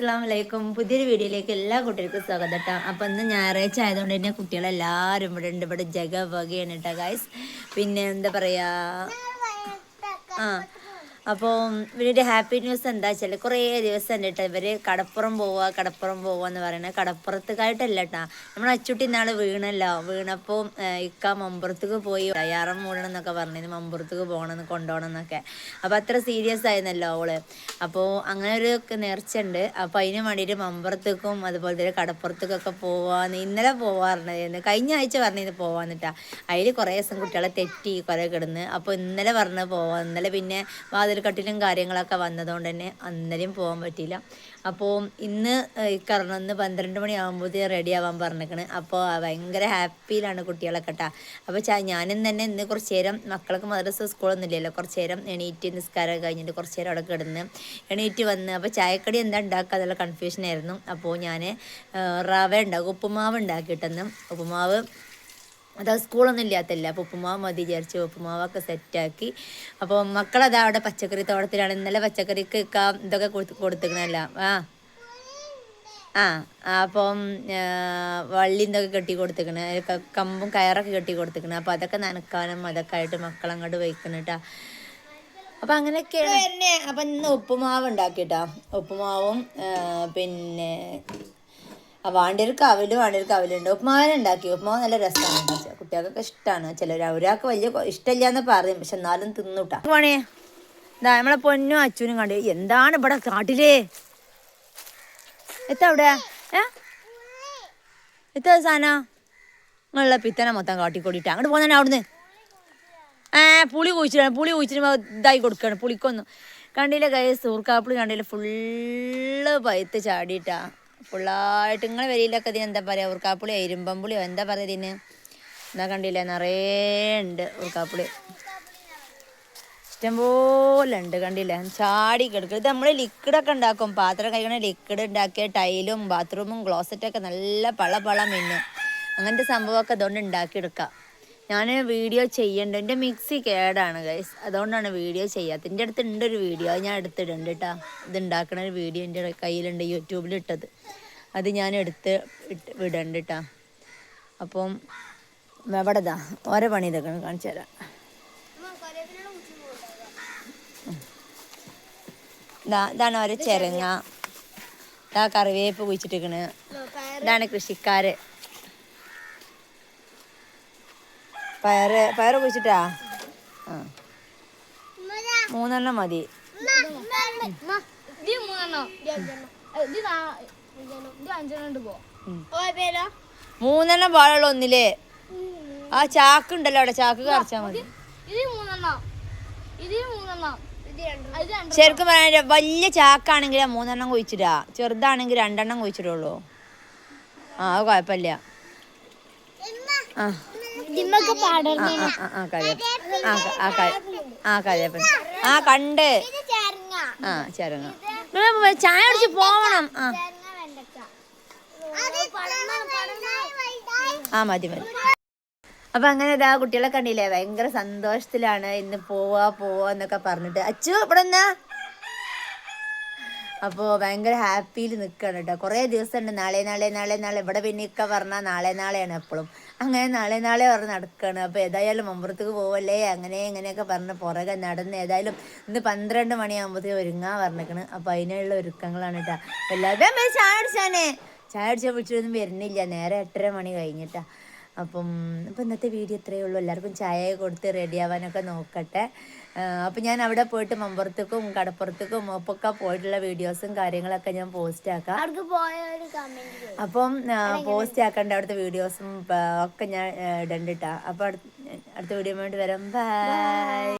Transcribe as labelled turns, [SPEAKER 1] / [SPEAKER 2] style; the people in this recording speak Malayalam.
[SPEAKER 1] അസ്സാം വലൈക്കും പുതിയൊരു വീഡിയോയിലേക്ക് എല്ലാ കുട്ടികൾക്കും സ്വാഗതം കേട്ടോ അപ്പം ഇന്ന് ഞായറാഴ്ച ആയതുകൊണ്ട് തന്നെ കുട്ടികളെല്ലാവരും ഇവിടെ ഉണ്ട്. ഇവിടെ ജഗ വകയാണ് കേട്ടോ ഗായ്സ് പിന്നെ എന്താ പറയുക ആ അപ്പോൾ ഇവരുടെ ഹാപ്പി ന്യൂസ് എന്താ വെച്ചാൽ കുറേ ദിവസം ഉണ്ട് കേട്ടോ ഇവർ കടപ്പുറം പോവുക കടപ്പുറം പോവുക എന്ന് പറയുന്നത് കടപ്പുറത്തേക്കായിട്ടല്ല കേട്ടോ നമ്മുടെ അച്ചുട്ടി നാളെ വീണല്ലോ. വീണപ്പോൾ ഇക്ക മമ്പുറത്തേക്ക് പോയി തയ്യാറം മൂടണം എന്നൊക്കെ പറഞ്ഞിരുന്നു മമ്പുറത്തേക്ക് പോകണം കൊണ്ടുപോകണം എന്നൊക്കെ അപ്പോൾ അത്ര സീരിയസ് ആയിരുന്നല്ലോ അവൾ അപ്പോൾ അങ്ങനെ ഒരു നേർച്ച ഉണ്ട് അപ്പോൾ അതിന് വേണ്ടിയിട്ട് മമ്പുറത്തേക്കും അതുപോലെ തന്നെ കടപ്പുറത്തേക്കൊക്കെ പോവാന്ന് ഇന്നലെ പോവാറുണ്ടായിരുന്നു കഴിഞ്ഞ ആഴ്ച പറഞ്ഞിരുന്നു പോവാന്നിട്ടാ. അതിൽ കുറേ ദിവസം കുട്ടികളെ തെറ്റി കുറേ കിടന്ന്. അപ്പോൾ ഇന്നലെ പറഞ്ഞ് പോവാം. ഇന്നലെ പിന്നെ വാതിൽക്കട്ടിലും കാര്യങ്ങളൊക്കെ വന്നതുകൊണ്ട് തന്നെ അന്നേരം പോകാൻ പറ്റിയില്ല. അപ്പോൾ ഇന്ന് ഇക്കറണം ഇന്ന് പന്ത്രണ്ട് മണിയാകുമ്പോഴത്തേ റെഡി ആവാൻ പറഞ്ഞേക്കണ്. അപ്പോൾ ഭയങ്കര ഹാപ്പിയിലാണ് കുട്ടികളൊക്കെ കേട്ടോ അപ്പോൾ ഞാനും തന്നെ ഇന്ന് കുറച്ച് നേരം മക്കൾക്ക് മദ്രസ സ്കൂളൊന്നും ഇല്ലല്ലോ. കുറച്ച് നേരം എണീറ്റ് നിസ്കാരം കഴിഞ്ഞിട്ട് കുറച്ച് നേരം അവിടെ കിടന്ന് എണീറ്റ് വന്ന് അപ്പോൾ ചായക്കടി എന്താ ഉണ്ടാക്കുക അതുള്ള കൺഫ്യൂഷനായിരുന്നു അപ്പോൾ ഞാൻ റവ ഉണ്ടാക്കും ഉപ്പുമാവ് ഉണ്ടാക്കിയിട്ടെന്ന്. ഉപ്പുമാവ് അത് സ്കൂളൊന്നും ഇല്ലാത്തല്ല? അപ്പോൾ ഉപ്പുമാവ് മതി വിചാരിച്ചു ഉപ്പുമാവൊക്കെ സെറ്റാക്കി അപ്പോൾ മക്കളതാ അവിടെ പച്ചക്കറി തോട്ടത്തിലാണ്. ഇന്നലെ പച്ചക്കറിക്ക് ഇതൊക്കെ കൊടുത്ത് കൊടുത്തിക്കണല്ല ആ. ആ അപ്പം വള്ളി എന്തൊക്കെ കെട്ടി കൊടുത്തിക്കണ കമ്പും കയറൊക്കെ കെട്ടി കൊടുത്തിക്കണ അപ്പോൾ അതൊക്കെ നനക്കാനും അതൊക്കെ ആയിട്ട് മക്കളങ്ങോട്ട് വയ്ക്കണ കേട്ടാ അപ്പം അങ്ങനെയൊക്കെയാണ്. അപ്പം ഇന്ന് ഉപ്പുമാവ് ഉണ്ടാക്കിയിട്ടാ ഉപ്പുമാവും പിന്നെ വാണ്ടിയർക്ക് അവലും വാണ്ടിയർക്ക് അവലുണ്ട് ഉപ്മാവൻ ഉണ്ടാക്കി ഉപ്മാവ് നല്ല രസമാണ് ഉണ്ടാക്കിയത് കുട്ടികൾക്കൊക്കെ ഇഷ്ടമാണ് ചിലർ ഒരാൾക്ക് വലിയ ഇഷ്ടമില്ല എന്ന് പറയും. പക്ഷെ എന്നാലും തിന്നുട്ടാ. പോണേ ഇതാ നമ്മളെ പൊന്നും അച്ഛനും കണ്ടു. എന്താണ് ഇവിടെ കാട്ടിലേ? എത്താ അവിടെ? ഏ? എത്താ സാധന നിങ്ങളുള്ള പിത്തനെ മൊത്തം കാട്ടിക്കൊടിയിട്ട്. അങ്ങോട്ട് പോന്നെ അവിടുന്ന്. ഏ പുളി കുഴിച്ചിട്ടാണ് പുളി കുഴിച്ചിട്ട് ഇതായി കൊടുക്കുകയാണ് പുളിക്കൊന്നും. കണ്ടില്ല കൈ സൂർക്കാപ്പിളി കണ്ടില്ല? ഫുള്ള് പയത്ത് ചാടിയിട്ടാ. ഫുള്ളായിട്ട് നിങ്ങളെ വരിയിലൊക്കെ ഇതിന് എന്താ പറയുക ഉറുക്കാപ്പുളിയോ ഇരുമ്പമ്പുളിയോ? എന്താ പറയുക ഇതിന്? എന്താ കണ്ടില്ല? നിറയെ ഉണ്ട് ഉറുക്കാപ്പുളി. ഇഷ്ടംപോലെ ഉണ്ട് കണ്ടില്ല? ചാടി കിടക്കും ഇത് നമ്മൾ ലിക്വിഡൊക്കെ ഉണ്ടാക്കും. പാത്രം കഴിക്കണ ലിക്വിഡ് ഉണ്ടാക്കിയ ടൈലും ബാത്റൂമും ക്ലോസറ്റൊക്കെ നല്ല പള പള മിന്നും. അങ്ങനത്തെ സംഭവമൊക്കെ അതുകൊണ്ട് ഉണ്ടാക്കിയെടുക്കാം. ഞാൻ വീഡിയോ ചെയ്യണ്ട. എന്റെ മിക്സി കേടാണ് ഗൈസ് അതുകൊണ്ടാണ് വീഡിയോ ചെയ്യാത്തത്. എന്റെ അടുത്ത് ഉണ്ട് ഒരു വീഡിയോ. ഞാൻ എടുത്തിടുന്നുണ്ട് കേട്ടോ ഇത് ഉണ്ടാക്കുന്ന ഒരു വീഡിയോ എന്റെ കയ്യിലുണ്ട്. യൂട്യൂബിൽ ഇട്ടത്. അത് ഞാൻ എടുത്ത് ഇട്ട് വിടണ്ട് കേട്ടോ അപ്പം എവിടെ ഇതാ ഓരോ പണി ഇതൊക്കെ കാണിച്ചു തരാം. ഇതാണ് ഓരോ ചെരങ്ങ. ഇതാ കറിവേപ്പ് കുഴിച്ചിട്ടിരിക്കണ്. ഇതാണ് കൃഷിക്കാര്. പയറ് പയറ് കുഴിച്ചിട്ടാ? ആ. മൂന്നെണ്ണം. മതി. മൂന്നെണ്ണം. പാടുള്ളൂ ഒന്നില്ലേ ആ ചാക്ക് ഉണ്ടല്ലോ അവിടെ. ചാക്ക് കറച്ചാ മതി. ശരിക്കും പറയാൻ വലിയ ചാക്കാണെങ്കിൽ മൂന്നെണ്ണം കുഴിച്ചിടാ ചെറുതാണെങ്കിൽ രണ്ടെണ്ണം കുഴിച്ചിടുള്ളൂ. ആ അത് കുഴപ്പമില്ല. ആ. ആ കണ്ട്. ആ ചേരങ്ങ. ചായ അടിച്ച് പോവണം. ആ. ആ മതി മതി. അപ്പൊ അങ്ങനെ ഇതാ കുട്ടികളെ കണ്ടില്ലേ? ഭയങ്കര സന്തോഷത്തിലാണ് ഇന്ന് പോവാ പോവാ എന്നൊക്കെ പറഞ്ഞിട്ട്. അച്ചു ഇവിടെ എന്നാ അപ്പോൾ ഭയങ്കര ഹാപ്പിയിൽ നിൽക്കുകയാണ് കേട്ടോ. കുറേ ദിവസമുണ്ട്. നാളെ നാളെ നാളെ നാളെ. ഇവിടെ പിന്നെ ഇക്ക പറഞ്ഞാൽ നാളെ നാളെയാണ് എപ്പോഴും അങ്ങനെ നാളെ നാളെ പറഞ്ഞ് നടക്കുകയാണ് അപ്പോൾ ഏതായാലും മമ്പുറത്തേക്ക് പോവല്ലേ? അങ്ങനെ ഇങ്ങനെയൊക്കെ പറഞ്ഞ് പുറകെ നടന്ന് ഏതായാലും ഇന്ന് പന്ത്രണ്ട് മണിയാകുമ്പോഴത്തേക്ക് ഒരുങ്ങാൻ പറഞ്ഞിരിക്കണം. അപ്പോൾ അതിനുള്ള ഒരുക്കങ്ങളാണ് കേട്ടോ. എല്ലാവരും ചായ അടിച്ചാനേ ചായ അടിച്ചാൽ വിളിച്ചൊന്നും വരുന്നില്ല. നേരെ എട്ടര മണി കഴിഞ്ഞിട്ടാ. അപ്പം ഇപ്പം ഇന്നത്തെ വീഡിയോ ഇത്രയേ ഉള്ളൂ. എല്ലാവർക്കും ചായ കൊടുത്ത് റെഡി ആവാനൊക്കെ നോക്കട്ടെ. അപ്പം ഞാൻ അവിടെ പോയിട്ട് മമ്പുറത്തേക്കും കടപ്പുറത്തേക്കും ഒപ്പൊക്കെ പോയിട്ടുള്ള വീഡിയോസും കാര്യങ്ങളൊക്കെ ഞാൻ പോസ്റ്റ് ആക്കാം. അപ്പം പോസ്റ്റ് ആക്കേണ്ട അവിടുത്തെ വീഡിയോസും ഒക്കെ ഞാൻ ഇടണ്ടിട്ടാ അപ്പം അടുത്ത വീഡിയോ വേണ്ടി വരാം ബൈ